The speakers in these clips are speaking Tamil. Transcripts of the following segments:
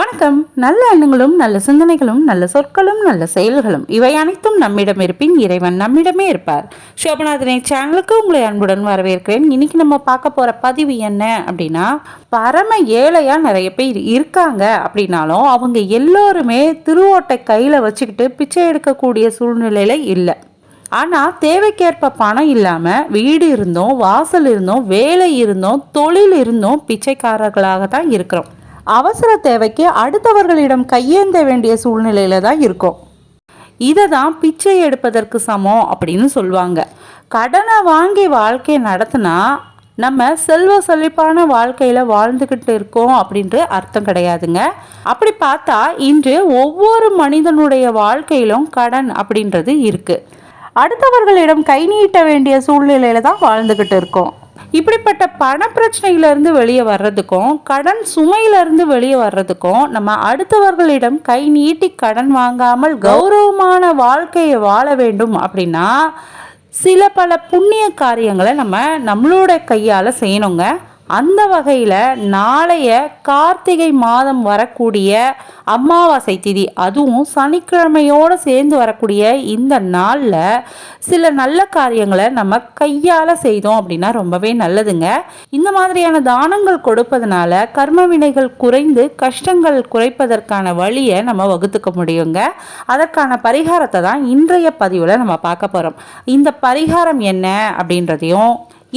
வணக்கம். நல்ல எண்ணங்களும் நல்ல சிந்தனைகளும் நல்ல சொற்களும் நல்ல செயல்களும் இவை அனைத்தும் நம்மிடம் இருப்பின் இறைவன் நம்மிடமே இருப்பார். சோபநாதனை சேனலுக்கு உங்களை அன்புடன் வரவேற்கிறேன். இன்னைக்கு நம்ம பார்க்க போற பதிவு என்ன அப்படின்னா பரம ஏழையா நிறைய பேர் இருக்காங்க அப்படின்னாலும் அவங்க எல்லோருமே திருவோட்டை கையில வச்சுக்கிட்டு பிச்சை எடுக்கக்கூடிய சூழ்நிலையில இல்லை. ஆனால் தேவைக்கேற்ப பணம் இல்லாமல் வீடு இருந்தோம் வாசல் இருந்தோம் வேலை இருந்தோம் தொழில் இருந்தோம் பிச்சைக்காரர்களாக தான் இருக்கிறோம். அவசர தேவைக்கு அடுத்தவர்களிடம் கையேந்த வேண்டிய சூழ்நிலையில தான் இருக்கும். இதை தான் பிச்சை எடுப்பதற்கு சமம் அப்படின்னு சொல்லுவாங்க. கடனை வாங்கி வாழ்க்கையை நடத்தினா நம்ம செல்வ செழிப்பான வாழ்க்கையில் வாழ்ந்துக்கிட்டு இருக்கோம் அப்படின்ற அர்த்தம் கிடையாதுங்க. அப்படி பார்த்தா இன்று ஒவ்வொரு மனிதனுடைய வாழ்க்கையிலும் கடன் அப்படின்றது இருக்குது அடுத்தவர்களிடம் கை நீட்ட வேண்டிய சூழ்நிலையில் தான் வாழ்ந்துக்கிட்டு இருக்கோம். இப்படிப்பட்ட பண பிரச்சனையிலிருந்து வெளியே வர்றதுக்கும் கடன் சுமையிலிருந்து வெளியே வர்றதுக்கும் நம்ம அடுத்தவர்களிடம் கை நீட்டி கடன் வாங்காமல் கௌரவமான வாழ்க்கையை வாழ வேண்டும் அப்படின்னா சில பல புண்ணிய காரியங்களை நம்ம நம்மளோட கையால் செய்யணுங்க. அந்த வகையில் நாளைய கார்த்திகை மாதம் வரக்கூடிய அமாவாசை திதி அதுவும் சனிக்கிழமையோடு சேர்ந்து வரக்கூடிய இந்த நாளில் சில நல்ல காரியங்களை நம்ம கையால் செய்தோம் அப்படின்னா ரொம்பவே நல்லதுங்க. இந்த மாதிரியான தானங்கள் கொடுப்பதனால கர்ம வினைகள் குறைந்து கஷ்டங்கள் குறைப்பதற்கான வழியை நம்ம வகுத்துக்க முடியுங்க. அதற்கான பரிகாரத்தை தான் இன்றைய பதிவில் நம்ம பார்க்க போகிறோம் இந்த பரிகாரம் என்ன அப்படின்றதையும்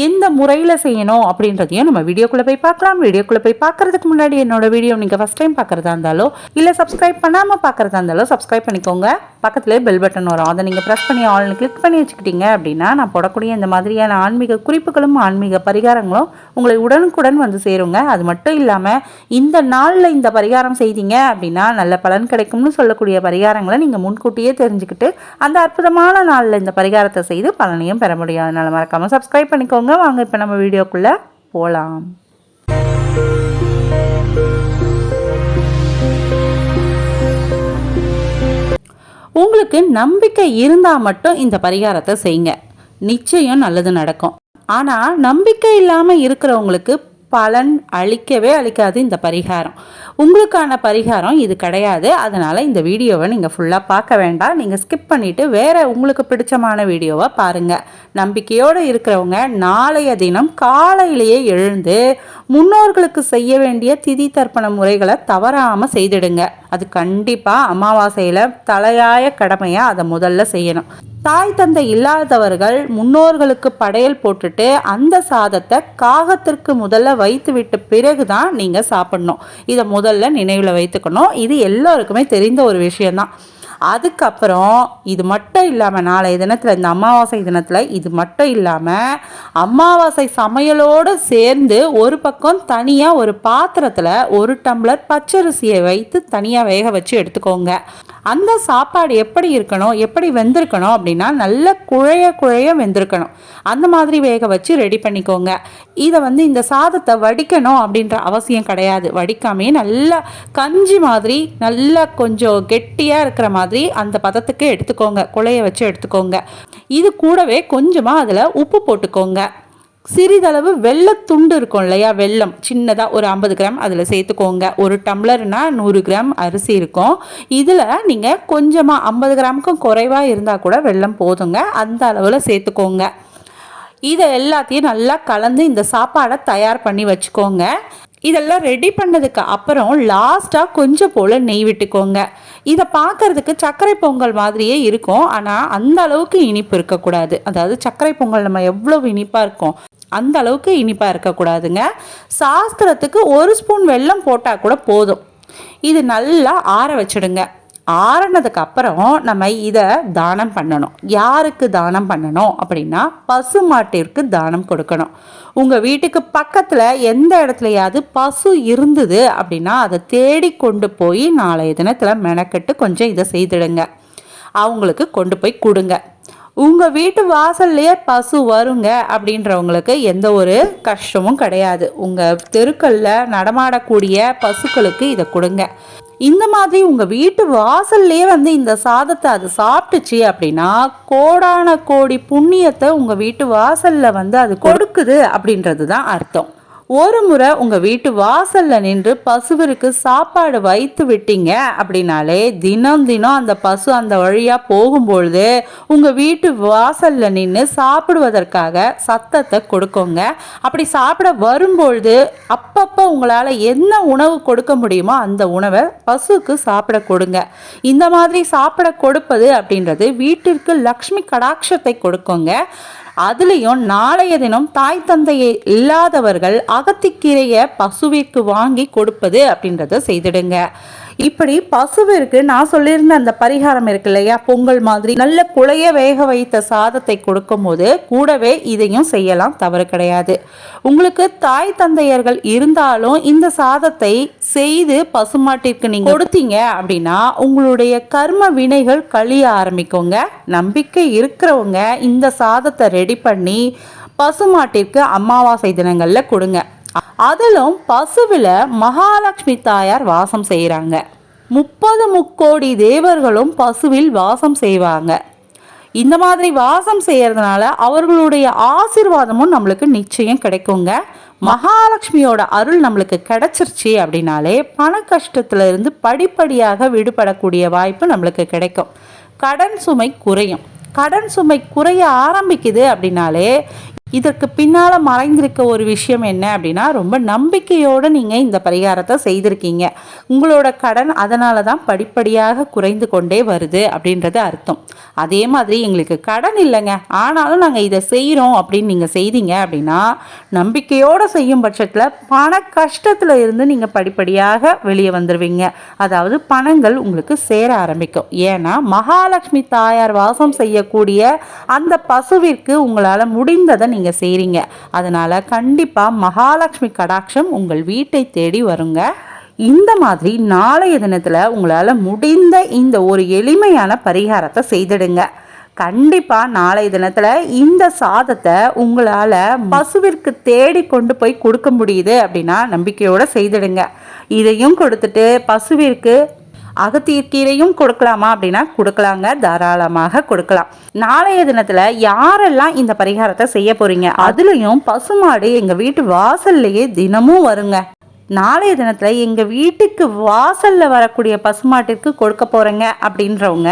எந்த முறையில் செய்யணும் அப்படின்றதையும் நம்ம வீடியோக்குள்ளே போய் பார்க்கலாம். வீடியோக்குள்ளே போய் பார்க்கறதுக்கு முன்னாடி என்னோட வீடியோ நீங்கள் ஃபஸ்ட் டைம் பார்க்குறதா இருந்தாலோ இல்லை சப்ஸ்கிரைப் பண்ணாமல் பார்க்குறதா இருந்தாலோ சப்ஸ்கிரைப் பண்ணிக்கோங்க. பக்கத்துலேயே பெல் பட்டன் வரும். அதை நீங்கள் ப்ரெஸ் பண்ணி ஆல்னு கிளிக் பண்ணி வச்சுக்கிட்டீங்க அப்படின்னா நான் போடக்கூடிய இந்த மாதிரியான ஆன்மீக குறிப்புகளும் ஆன்மீக பரிகாரங்களும் உங்களை உடனுக்குடன் வந்து சேருங்க. அது மட்டும் இல்லாமல் இந்த நாளில் இந்த பரிகாரம் செய்தீங்க அப்படின்னா நல்ல பலன் கிடைக்கும்னு சொல்லக்கூடிய பரிகாரங்களை நீங்கள் முன்கூட்டியே தெரிஞ்சுக்கிட்டு அந்த அற்புதமான நாளில் இந்த பரிகாரத்தை செய்து பலனையும் பெற முடியும். அதனால் மறக்காமல் சப்ஸ்கிரைப் பண்ணிக்கோங்க. வாங்க இப்போ நம்ம வீடியோக்குள்ளே போகலாம் உங்களுக்கு நம்பிக்கை இருந்தால் மட்டும் இந்த பரிகாரத்தை செய்யுங்க. நிச்சயம் நல்லது நடக்கும். ஆனால் நம்பிக்கை இல்லாமல் இருக்கிறவங்களுக்கு பலன் அளிக்கவே அளிக்காது இந்த பரிகாரம். உங்களுக்கான பரிகாரம் இது கிடையாது. அதனால் இந்த வீடியோவை நீங்கள் ஃபுல்லாக பார்க்க வேண்டாம். நீங்கள் ஸ்கிப் பண்ணிவிட்டு வேறு உங்களுக்கு பிடிச்சமான வீடியோவை பாருங்கள் நம்பிக்கையோடு இருக்கிறவங்க நாளைய தினம் காலையிலேயே எழுந்து முன்னோர்களுக்கு செய்ய வேண்டிய திதி தர்ப்பண முறைகளை தவறாமல் செய்திடுங்க. அது கண்டிப்பாக அமாவாசையில் தலையாய கடமையாக அதை முதல்ல செய்யணும். தாய் தந்தை இல்லாதவர்கள் முன்னோர்களுக்கு படையல் போட்டுட்டு அந்த சாதத்தை காகத்திற்கு முதல்ல வைத்து விட்ட பிறகு தான் நீங்கள் சாப்பிடணும். இதை முதல்ல நினைவில் வைத்துக்கணும். இது எல்லோருக்குமே தெரிந்த ஒரு விஷயம்தான். அதுக்கப்புறம் இது மட்டும் இல்லாமல் நாளைய தினத்தில் இந்த அமாவாசை தினத்தில் இது மட்டும் இல்லாமல் அமாவாசை சமையலோடு சேர்ந்து ஒரு பக்கம் தனியாக ஒரு பாத்திரத்தில் ஒரு டம்ளர் பச்சரிசியை வைத்து தனியாக வேக வச்சு எடுத்துக்கோங்க. அந்த சாப்பாடு எப்படி இருக்கணும் எப்படி வெந்திருக்கணும் அப்படின்னா நல்ல குழைய குழைய வெந்திருக்கணும். அந்த மாதிரி வேக வச்சு ரெடி பண்ணிக்கோங்க. இதை வந்து இந்த சாதத்தை வடிக்கணும் அப்படின்ற அவசியம் கிடையாது. வடிக்காமே நல்லா கஞ்சி மாதிரி நல்லா கொஞ்சம் கெட்டியாக இருக்கிற மாதிரி அந்த பதத்துக்கு எடுத்துக்கோங்க. குழைய வச்சு எடுத்துக்கோங்க. இது கூடவே கொஞ்சமாக அதில் உப்பு போட்டுக்கோங்க. சிறிதளவு வெள்ளத்துண்டு இருக்கும் இல்லையா? வெல்லம். சின்னதாக ஒரு ஐம்பது கிராம் அதில் சேர்த்துக்கோங்க. ஒரு டம்ளர்னால் நூறு கிராம் அரிசி இருக்கும். இதில் நீங்கள் கொஞ்சமாக ஐம்பது கிராமுக்கும் குறைவாக இருந்தால் கூட வெள்ளம் போதுங்க. அந்த அளவில் சேர்த்துக்கோங்க. இதை எல்லாத்தையும் நல்லா கலந்து இந்த சாப்பாடை தயார் பண்ணி வச்சுக்கோங்க. இதெல்லாம் ரெடி பண்ணதுக்கு அப்புறம் லாஸ்ட்டாக கொஞ்சம் போல் நெய் விட்டுக்கோங்க. இதை பார்க்கறதுக்கு சர்க்கரை பொங்கல் மாதிரியே இருக்கும். ஆனால் அந்த அளவுக்கு இனிப்பு இருக்கக்கூடாது. அதாவது சர்க்கரை பொங்கல் நம்ம எவ்வளோ இனிப்பாக இருக்கும். அந்த அளவுக்கு இனிப்பாக இருக்கக்கூடாதுங்க. சாஸ்திரத்துக்கு ஒரு ஸ்பூன் வெல்லம் போட்டால் கூட போதும். இது நல்லா ஆற வச்சிடுங்க. ஆறினதுக்கு அப்புறம் நம்ம இதை தானம் பண்ணணும். யாருக்கு தானம் பண்ணணும் அப்படின்னா பசு மாட்டிற்கு தானம் கொடுக்கணும். உங்கள் வீட்டுக்கு பக்கத்தில் எந்த இடத்துலையாவது பசு இருந்தது அப்படின்னா அதை தேடி கொண்டு போய் நாளைய தினத்தில் மெனக்கெட்டு கொஞ்சம் இதை செய்திடுங்க. அவங்களுக்கு கொண்டு போய் கொடுங்க. உங்கள் வீட்டு வாசல்லையே பசு வருங்க அப்படின்றவங்களுக்கு எந்த ஒரு கஷ்டமும் கிடையாது. உங்கள் தெருக்களில் நடமாடக்கூடிய பசுக்களுக்கு இதை கொடுங்க. இந்த மாதிரி உங்கள் வீட்டு வாசல்லையே வந்து இந்த சாதத்தை அது சாப்பிட்டுச்சு அப்படின்னா கோடான கோடி புண்ணியத்தை உங்கள் வீட்டு வாசலில் வந்து அது கொடுக்குது அப்படின்றது தான் அர்த்தம். ஒரு முறை உங்க வீட்டு வாசல்ல நின்று பசுவிற்கு சாப்பாடு வைத்து விட்டீங்க அப்படின்னாலே தினம் தினம் அந்த பசு அந்த வழியா போகும்பொழுது உங்க வீட்டு வாசல்ல நின்று சாப்பிடுவதற்காக சத்தத்தை கொடுக்குங்க. அப்படி சாப்பிட வரும்பொழுது அப்பப்போ உங்களால் என்ன உணவு கொடுக்க முடியுமோ அந்த உணவை பசுக்கு சாப்பிட கொடுங்க. இந்த மாதிரி சாப்பிட கொடுப்பது அப்படின்றது வீட்டிற்கு லக்ஷ்மி கடாட்சத்தை கொடுக்குங்க. அதுலேயும் நாளைய தினம் தாய் தந்தையை இல்லாதவர்கள் அகத்திக்கீரையை பசுவிற்கு வாங்கி கொடுப்பது அப்படின்றத செய்திடுங்க. இப்படி பசுவிற்கு நான் சொல்லியிருந்த அந்த பரிகாரம் இருக்கு இல்லையா? பொங்கல் மாதிரி நல்ல குழைய வேக வைத்த சாதத்தை கொடுக்கும்போது கூடவே இதையும் செய்யலாம் தவறு கிடையாது. உங்களுக்கு தாய் தந்தையர்கள் இருந்தாலும் இந்த சாதத்தை செய்து பசுமாட்டிற்கு நீங்க கொடுத்தீங்க அப்படின்னா உங்களுடைய கர்ம வினைகள் கழிய ஆரம்பிக்குங்க. நம்பிக்கை இருக்கிறவங்க இந்த சாதத்தை ரெடி பண்ணி பசுமாட்டிற்கு அமாவாசை தினங்களில் கொடுங்க. அதிலும் பசுவில் மகாலட்சுமி தாயார் வாசம் செய்கிறாங்க முப்பது முக்கோடி தேவர்களும் பசுவில் வாசம் செய்வாங்க. இந்த மாதிரி வாசம் செய்யறதுனால அவர்களுடைய ஆசிர்வாதமும் நம்மளுக்கு நிச்சயம் கிடைக்குங்க. மகாலட்சுமியோட அருள் நம்மளுக்கு கிடைச்சிருச்சு அப்படின்னாலே பண கஷ்டத்திலிருந்து படிப்படியாக விடுபடக்கூடிய வாய்ப்பு நம்மளுக்கு கிடைக்கும். கடன் சுமை குறையும். கடன் சுமை குறைய ஆரம்பிக்குது அப்படின்னாலே இதற்கு பின்னால் மறைந்திருக்க ஒரு விஷயம் என்ன அப்படின்னா ரொம்ப நம்பிக்கையோடு நீங்கள் இந்த பரிகாரத்தை செய்திருக்கீங்க. உங்களோட கடன் அதனால தான் படிப்படியாக குறைந்து கொண்டே வருது அப்படின்றது அர்த்தம். அதே மாதிரி எங்களுக்கு கடன் இல்லைங்க. ஆனாலும் நாங்கள் இதை செய்கிறோம் அப்படின்னு நீங்கள் செய்தீங்க அப்படின்னா நம்பிக்கையோடு செய்யும் பட்சத்தில் பண கஷ்டத்தில் இருந்து நீங்கள் படிப்படியாக வெளியே வந்துடுவீங்க அதாவது பணங்கள் உங்களுக்கு சேர ஆரம்பிக்கும். ஏன்னா மகாலட்சுமி தாயார் வாசம் செய்யக்கூடிய அந்த பசுவிற்கு உங்களால் முடிந்ததை நீங்கள் நீங்கள் செய்கிறீங்க அதனால் கண்டிப்பாக மகாலட்சுமி கடாட்சம் உங்கள் வீட்டை தேடி வருங்க. இந்த மாதிரி நாளைய தினத்தில் உங்களால் முடிந்த இந்த ஒரு எளிமையான பரிகாரத்தை செய்திடுங்க. கண்டிப்பாக நாளைய தினத்தில் இந்த சாதத்தை உங்களால் பசுவிற்கு தேடி கொண்டு போய் கொடுக்க முடியுது அப்படின்னா நம்பிக்கையோடு செய்திடுங்க. இதையும் கொடுத்துட்டு பசுவிற்கு அகத்தீர்க்கீரையும் கொடுக்கலாமா அப்படின்னா கொடுக்கலாங்க தாராளமாக கொடுக்கலாம். நாளைய தினத்தில் யாரெல்லாம் இந்த பரிகாரத்தை செய்ய போறீங்க அதுலேயும் பசுமாடு எங்கள் வீட்டு வாசல்லையே தினமும் வருங்க. நாளைய தினத்தில் எங்கள் வீட்டுக்கு வாசலில் வரக்கூடிய பசுமாட்டிற்கு கொடுக்க போகிறேங்க அப்படின்றவங்க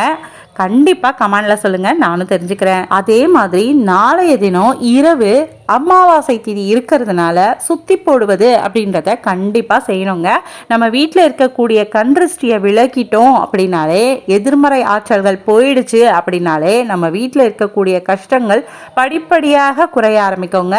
கண்டிப்பாக கமெண்டில் சொல்லுங்கள் நானும் தெரிஞ்சுக்கிறேன். அதே மாதிரி நாளைய தினம் இரவு அமாவாசை திதி இருக்கிறதுனால சுத்தி போடுவது அப்படின்றத கண்டிப்பாக செய்யணுங்க. நம்ம வீட்டில் இருக்கக்கூடிய கன்றிஷ்டியை விளக்கிட்டோம் அப்படின்னாலே எதிர்மறை ஆற்றல்கள் போயிடுச்சு அப்படின்னாலே நம்ம வீட்டில் இருக்கக்கூடிய கஷ்டங்கள் படிப்படியாக குறைய ஆரம்பிக்குங்க.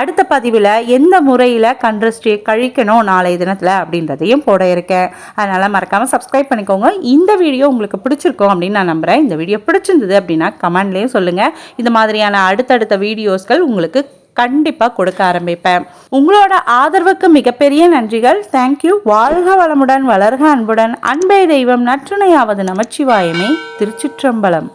அடுத்த பதிவில் எந்த முறையில் கன்றிஷ்டியை கழிக்கணும் நாளைய தினத்தில் அப்படின்றதையும் போட இருக்கேன். அதனால் மறக்காமல் சப்ஸ்கிரைப் பண்ணிக்கோங்க. இந்த வீடியோ உங்களுக்கு பிடிச்சிருக்கோம் அப்படின்னு நான் நம்புகிறேன் இந்த வீடியோ பிடிச்சிருந்தது அப்படின்னா கமெண்ட்லேயும் சொல்லுங்கள் இந்த மாதிரியான அடுத்தடுத்த வீடியோஸ்கள் உங்களுக்கு கண்டிப்பாக கொடுக்க ஆரம்பிப்பேன். உங்களோட ஆதரவுக்கு மிகப்பெரிய நன்றிகள். தேங்க்யூ வாழ்க வளமுடன் வளர்க அன்புடன். அன்பே தெய்வம் நற்றுணையாவது நமச்சிவாயமே. திருச்சிற்றம்பலம்.